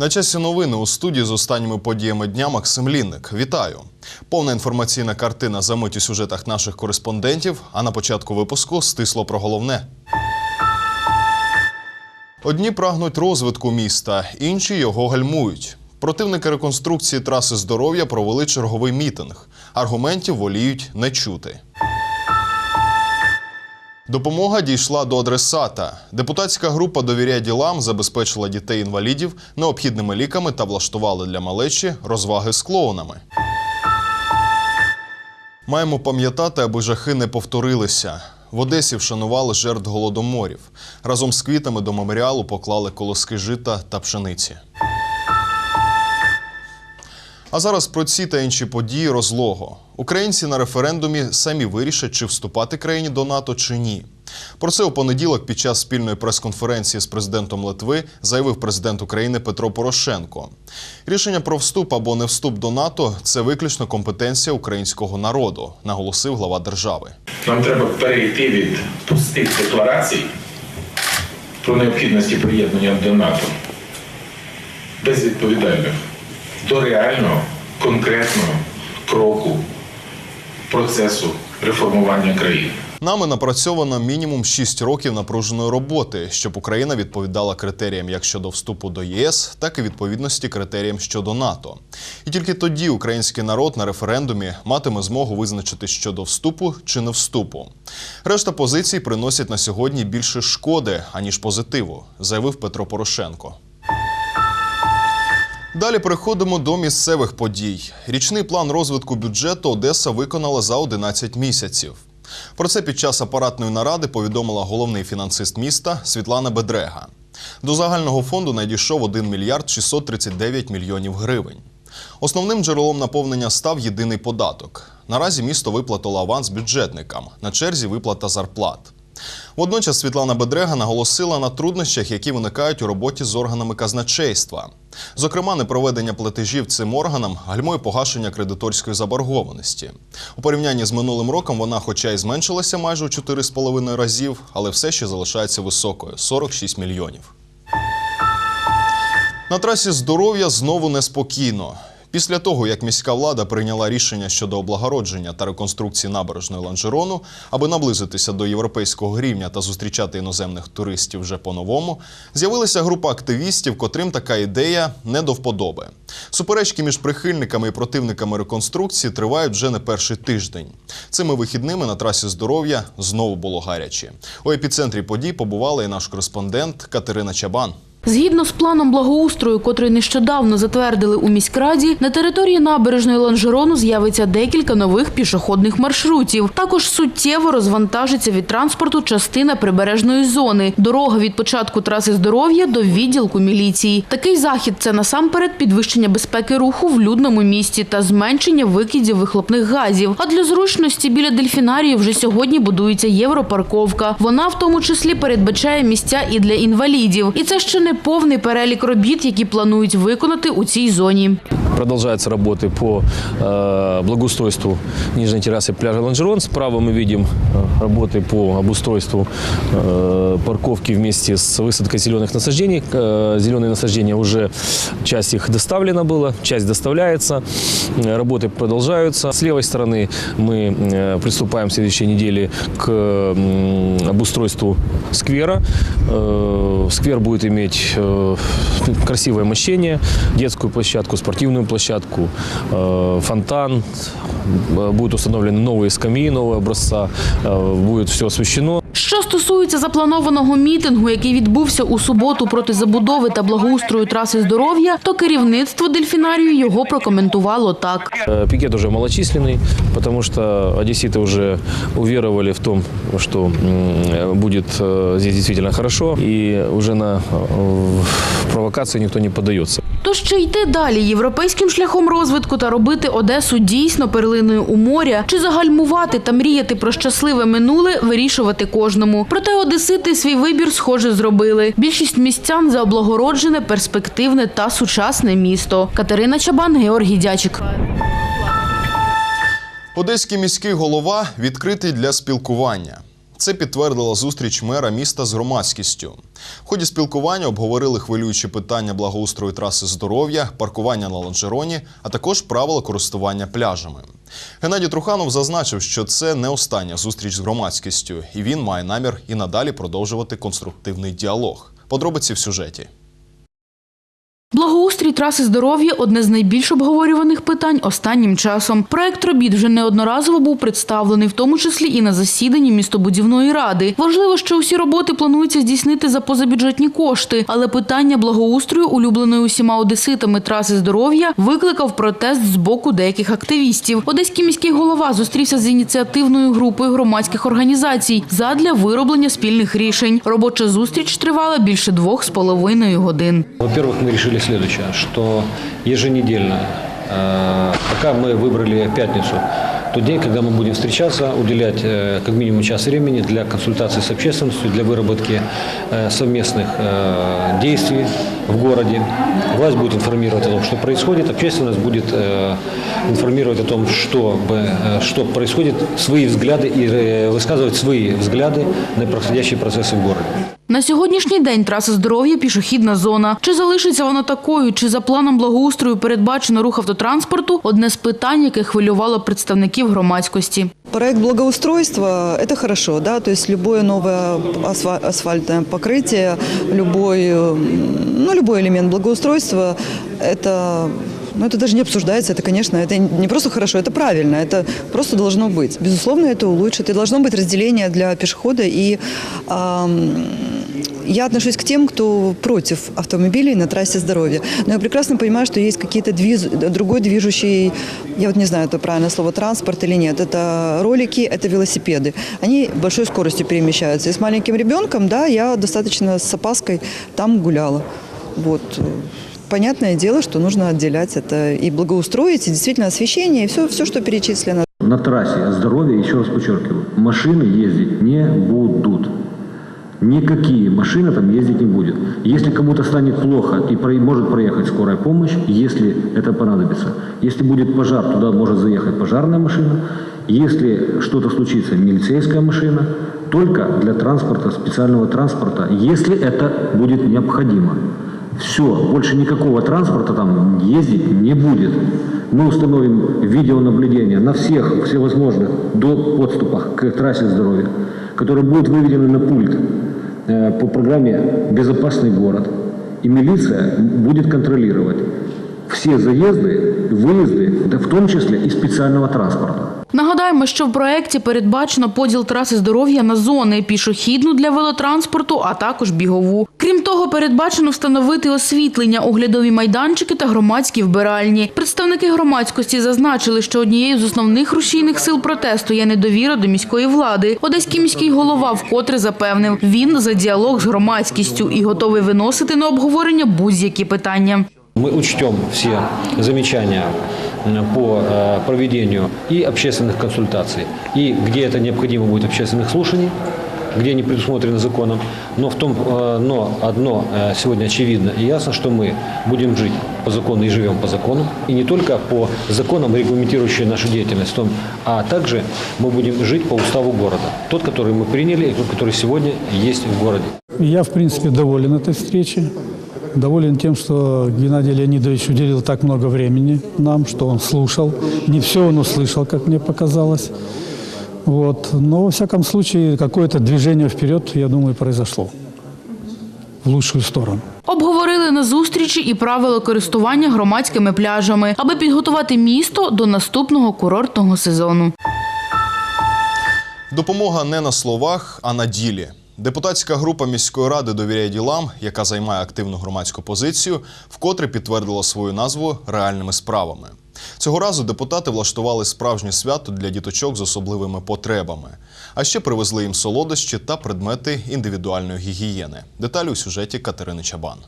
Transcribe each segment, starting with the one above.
На часі новини у студії з останніми подіями дня Максим Лінник. Вітаю! Повна інформаційна картина за мить у сюжетах наших кореспондентів. А на початку випуску стисло про головне. Одні прагнуть розвитку міста, інші його гальмують. Противники реконструкції траси здоров'я провели черговий мітинг. Аргументів воліють не чути. Допомога дійшла до адресата. Депутатська група довіряє ділам забезпечила дітей-інвалідів необхідними ліками та влаштували для малечі розваги з клоунами. Маємо пам'ятати, аби жахи не повторилися. В Одесі вшанували жертв голодоморів. Разом з квітами до меморіалу поклали колоски жита та пшениці. А зараз про ці та інші події розлого. Українці на референдумі самі вирішать, чи вступати країні до НАТО чи ні. Про це у понеділок під час спільної прес-конференції з президентом Литви заявив президент України Петро Порошенко. Рішення про вступ або не вступ до НАТО це виключно компетенція українського народу, наголосив глава держави. Нам треба перейти від пустих декларацій про необхідності приєднання до НАТО безвідповідальних до реального, конкретного кроку процесу реформування країни. Нами напрацьовано мінімум 6 років напруженої роботи, щоб Україна відповідала критеріям як щодо вступу до ЄС, так і відповідності критеріям щодо НАТО. І тільки тоді український народ на референдумі матиме змогу визначити щодо вступу чи не вступу. Решта позицій приносять на сьогодні більше шкоди аніж позитиву, заявив Петро Порошенко. Далі переходимо до місцевих подій. Річний план розвитку бюджету Одеса виконала за 11 місяців. Про це під час апаратної наради повідомила головний фінансист міста Світлана Бедрега. До загального фонду надійшов 1 мільярд 639 мільйонів гривень. Основним джерелом наповнення став єдиний податок. Наразі місто виплатило аванс бюджетникам. На черзі виплата зарплат. Водночас Світлана Бедрега наголосила на труднощах, які виникають у роботі з органами казначейства. Зокрема, непроведення платежів цим органам гальмує погашення кредиторської заборгованості. У порівнянні з минулим роком вона, хоча й зменшилася майже у 4,5 разів, але все ще залишається високою 46 мільйонів. На трасі здоров'я знову неспокійно. Після того, як міська влада прийняла рішення щодо облагородження та реконструкції набережної Ланжерону, аби наблизитися до європейського рівня та зустрічати іноземних туристів вже по-новому, з'явилася група активістів, котрим така ідея не до вподоби. Суперечки між прихильниками і противниками реконструкції тривають вже не перший тиждень. Цими вихідними на трасі здоров'я знову було гаряче. У епіцентрі подій побувала і наш кореспондент Катерина Чабан. Згідно з планом благоустрою, котрий нещодавно затвердили у міськраді, на території набережної Ланжерону з'явиться декілька нових пішохідних маршрутів. Також суттєво розвантажиться від транспорту частина прибережної зони. Дорога від початку траси здоров'я до відділку міліції. Такий захід це насамперед підвищення безпеки руху в людному місті та зменшення викидів вихлопних газів. А для зручності біля дельфінарії вже сьогодні будується європарковка. Вона в тому числі передбачає місця і для інвалідів. І це ще не повний перелік робіт, які планують виконати у цій зоні. Продолжаются работы по э, благоустройству нижней террасы пляжа Ланжерон. Справа мы видим э, работы по обустройству э, парковки вместе с высадкой зеленых насаждений. Зеленые насаждения уже часть их доставлена была, часть доставляется. Работы продолжаются. С левой стороны мы приступаем в следующей неделе к обустройству сквера. Сквер будет иметь красивое мощение, детскую площадку, спортивную площадку, э, фонтан. Э, Будут установлены новые скамьи нового образца, э, будет все освещено. Що стосується запланованого мітингу, який відбувся у суботу проти забудови та благоустрою траси здоров'я, то керівництво дельфінарію його прокоментувало так. Э, Пикет уже малочисленный, потому что одесситы уже уверовали в том, что м, будет э, здесь действительно хорошо, и уже на э, провокации никто не поддается. Тож чи йти далі європейським шляхом розвитку та робити Одесу дійсно перлиною у моря, чи загальмувати та мріяти про щасливе минуле, вирішувати кожному. Проте одесити свій вибір схоже зробили. Більшість містян за облагороджене, перспективне та сучасне місто. Катерина Чабан, Георгій Дячик. Одеський міський голова відкритий для спілкування. Це підтвердила зустріч мера міста з громадськістю. В ході спілкування обговорили хвилюючі питання благоустрою траси здоров'я, паркування на лонжероні, а також правила користування пляжами. Геннадій Труханов зазначив, що це не остання зустріч з громадськістю, і він має намір і надалі продовжувати конструктивний діалог. Подробиці в сюжеті. Благоустрій траси здоров'я одне з найбільш обговорюваних питань останнім часом. Проект робіт вже неодноразово був представлений, в тому числі і на засіданні містобудівної ради. Важливо, що усі роботи планується здійснити за позабюджетні кошти, але питання благоустрою, улюбленої усіма одеситами траси здоров'я, викликав протест з боку деяких активістів. Одеський міський голова зустрівся з ініціативною групою громадських організацій задля вироблення спільних рішень. Робоча зустріч тривала більше двох з половиною годин. Во-первых, мы решили следующее, что еженедельно, э, пока мы выбрали пятницу, тот день, когда мы будем встречаться, уделять э, как минимум час времени для консультации с общественностью, для выработки э, совместных э, действий в городе. Власть будет информировать о том, что происходит, общественность будет э, информировать о том, что, бы, э, что происходит, свои взгляды и э, высказывать свои взгляды на происходящие процессы в городе. На сьогоднішній день траса здоров'я пішохідна зона. Чи залишиться вона такою, чи за планом благоустрою передбачено рух автотранспорту одне з питань, яке хвилювало представників громадськості. Проект благоустройства – это хорошо, да, то есть любое новое асфа- асфальтное покрытие, любой, м, ну, любой элемент благоустройства – это ну, это даже не обсуждается, это, конечно, это не просто хорошо, это правильно, это просто должно быть. Безусловно, это улучшит, и должно быть разделение для пешехода. И ам, я отношусь к тем, кто против автомобилей на трассе здоровья. Но я прекрасно понимаю, что есть какие-то движ- другой движущий, я вот не знаю, это правильное слово, транспорт или нет. Это ролики, это велосипеды. Они большой скоростью перемещаются. И с маленьким ребенком, да, я достаточно с опаской там гуляла. Вот. Понятное дело, что нужно отделять это и благоустроить, и действительно освещение, и все, все что перечислено. На трассе здоровья, еще раз подчеркиваю, машины ездить не будут. Никакие машины там ездить не будет. Если кому-то станет плохо и про- может проехать скорая помощь, если это понадобится. Если будет пожар, туда может заехать пожарная машина. Если что-то случится, милицейская машина. Только для транспорта, специального транспорта, если это будет необходимо. Все, больше никакого транспорта там ездить не будет. Мы установим видеонаблюдение на всех всевозможных до подступах к трассе здоровья, которые будут выведены на пульт э, по программе «Безопасный город». И милиция будет контролировать все заезды, выезды, да в том числе и специального транспорта. Нагадаємо, що в проєкті передбачено поділ траси здоров'я на зони пішохідну для велотранспорту, а також бігову. Крім того, передбачено встановити освітлення, оглядові майданчики та громадські вбиральні. Представники громадськості зазначили, що однією з основних рушійних сил протесту є недовіра до міської влади. Одеський міський голова вкотре запевнив, він за діалог з громадськістю і готовий виносити на обговорення будь-які питання. Мы учтем все замечания м, по э, проведению и общественных консультаций, и где это необходимо будет общественных слушаний, где они предусмотрены законом. Но, в том, э, но одно э, сегодня очевидно и ясно, что мы будем жить по закону и живем по закону. И не только по законам, регламентирующим нашу деятельность, в том, а также мы будем жить по уставу города. Тот, который мы приняли и тот, который сегодня есть в городе. Я, в принципе, доволен этой встречей. Доволен тем, что Геннадий Леонидович уделил так много времени нам, что он слушал. Не все он услышал, как мне показалось. Вот. Но, во всяком случае, какое-то движение вперед, я думаю, произошло. В лучшую сторону. Обговорили на зустрічі і правила користування громадськими пляжами, аби підготувати місто до наступного курортного сезону. Допомога не на словах, а на ділі. Депутатська група міської ради довіряє ділам, яка займає активну громадську позицію, вкотре підтвердила свою назву реальними справами. Цього разу депутати влаштували справжнє свято для діточок з особливими потребами. А ще привезли їм солодощі та предмети індивідуальної гігієни. Деталі у сюжеті Катерини Чабан.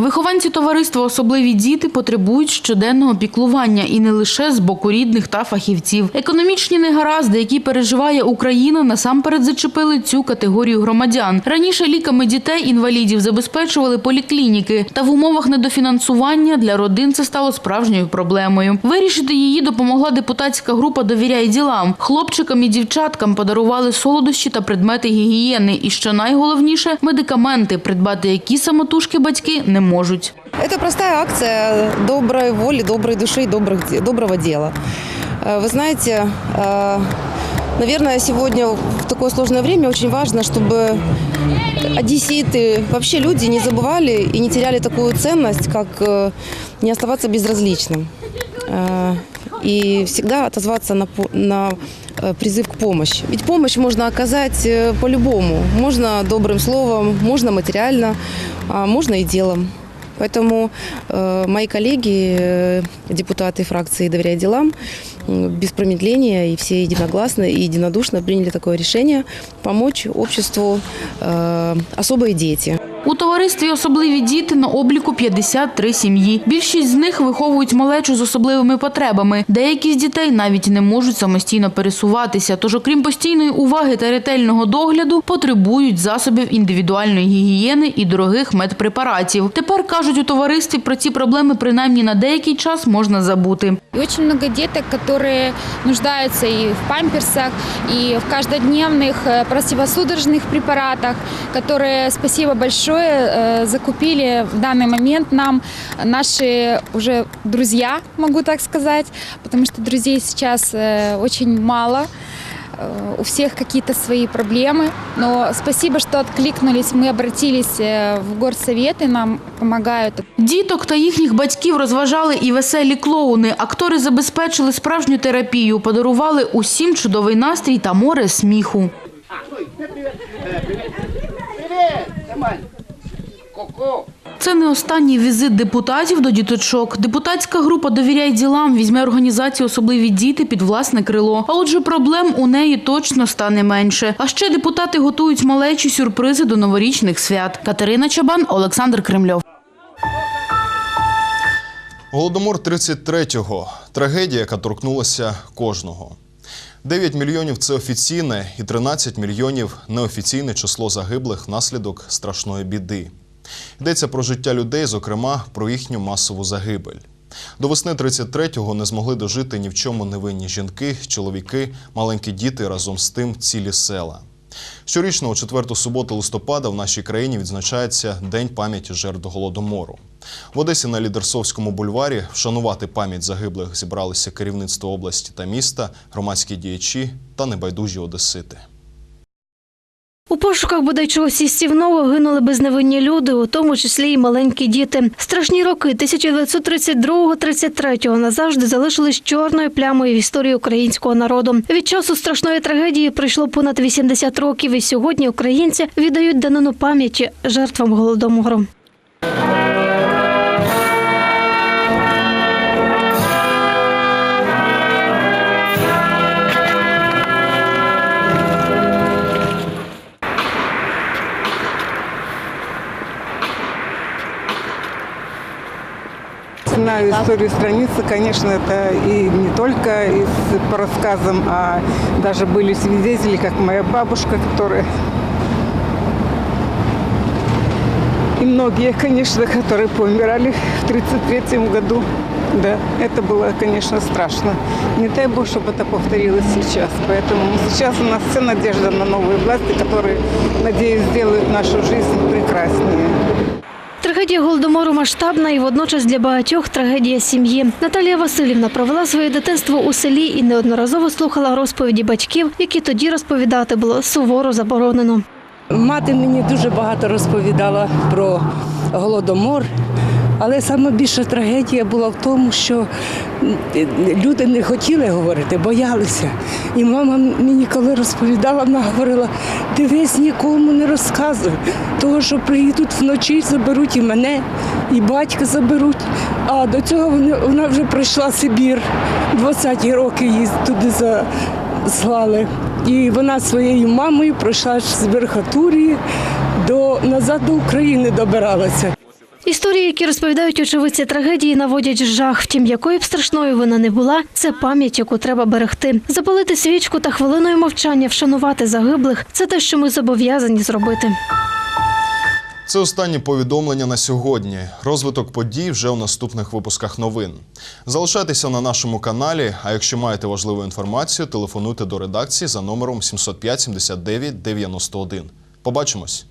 Вихованці товариства особливі діти потребують щоденного піклування і не лише з боку рідних та фахівців. Економічні негаразди, які переживає Україна, насамперед зачепили цю категорію громадян. Раніше ліками дітей інвалідів забезпечували поліклініки, та в умовах недофінансування для родин це стало справжньою проблемою. Вирішити її допомогла депутатська група Довіряй ділам. Хлопчикам і дівчаткам подарували солодощі та предмети гігієни. І що найголовніше медикаменти, придбати які самотужки батьки не можуть. Акция доброй воли, доброй души и добрых, де- доброго дела. Э, Вы знаете, э, наверное, сегодня в такое сложное время очень важно, чтобы одесситы, вообще люди не забывали и не теряли такую ценность, как э, не оставаться безразличным. И всегда отозваться на, на призыв к помощи. Ведь помощь можно оказать по-любому. Можно добрым словом, можно материально, а можно и делом. Поэтому э, мои коллеги, э, депутаты фракции «Доверяй делам», м, без промедления и все единогласно и единодушно приняли такое решение помочь обществу э, особые дети. У товаристві особливі діти на обліку 53 сім'ї. Більшість з них виховують малечу з особливими потребами. Деякі з дітей навіть не можуть самостійно пересуватися. Тож, окрім постійної уваги та ретельного догляду, потребують засобів індивідуальної гігієни і дорогих медпрепаратів. Тепер кажуть у товаристві про ці проблеми принаймні на деякий час можна забути. И очень много деток, которые нуждаются и в памперсах, и в каждодневных э, противосудорожных препаратах, которые, спасибо большое, э, закупили в данный момент нам наши уже друзья, могу так сказать, потому что друзей сейчас э, очень мало. Э, У всех какие-то свои проблемы, но спасибо, что откликнулись. Мы обратились э, в горсовет и нам помогают. Діток та їхніх батьків розважали і веселі клоуни. Актори забезпечили справжню терапію, подарували усім чудовий настрій та море сміху. Це не останній візит депутатів до діточок. Депутатська група «Довіряй ділам» візьме організацію «Особливі діти» під власне крило. А отже, проблем у неї точно стане менше. А ще депутати готують малечі сюрпризи до новорічних свят. Катерина Чабан, Олександр Кремльов. Голодомор 33-го – трагедія, яка торкнулася кожного. 9 мільйонів – це офіційне і 13 мільйонів – неофіційне число загиблих внаслідок страшної біди. Йдеться про життя людей, зокрема, про їхню масову загибель. До весни 33-го не змогли дожити ні в чому невинні жінки, чоловіки, маленькі діти, разом з тим цілі села. Щорічно у четверту суботу листопада в нашій країні відзначається День пам'яті жертв Голодомору. В Одесі на Лідерсовському бульварі вшанувати пам'ять загиблих зібралися керівництво області та міста, громадські діячі та небайдужі одесити. У пошуках бодай чогось істівного гинули безневинні люди, у тому числі й маленькі діти. Страшні роки 1932-33 назавжди залишились чорною плямою в історії українського народу. Від часу страшної трагедії пройшло понад 80 років, і сьогодні українці віддають данину пам'яті жертвам голодомору. Знаю историю страницы, конечно, это и не только из, по рассказам, а даже были свидетели, как моя бабушка, которая... И многие, конечно, которые помирали в 1933 году. Да, это было, конечно, страшно. Не дай Бог, чтобы это повторилось сейчас. Поэтому сейчас у нас вся надежда на новые власти, которые, надеюсь, сделают нашу жизнь прекраснее. Трагедія голодомору масштабна і водночас для багатьох трагедія сім'ї. Наталія Васильівна провела своє дитинство у селі і неодноразово слухала розповіді батьків, які тоді розповідати було суворо заборонено. Мати мені дуже багато розповідала про голодомор, але найбільша трагедія була в тому, що люди не хотіли говорити, боялися. І мама мені коли розповідала, вона говорила, дивись, нікому не розказуй, того, що приїдуть вночі, заберуть і мене, і батька заберуть. А до цього вона вже пройшла Сибір, 20-ті роки її туди заслали. І вона своєю мамою пройшла з Верхотурії до назад до України добиралася. Історії, які розповідають очевидці трагедії, наводять жах. Втім, якою б страшною вона не була, це пам'ять, яку треба берегти. Запалити свічку та хвилиною мовчання вшанувати загиблих це те, що ми зобов'язані зробити. Це останні повідомлення на сьогодні. Розвиток подій вже у наступних випусках новин. Залишайтеся на нашому каналі. А якщо маєте важливу інформацію, телефонуйте до редакції за номером 705 79 91. Побачимось.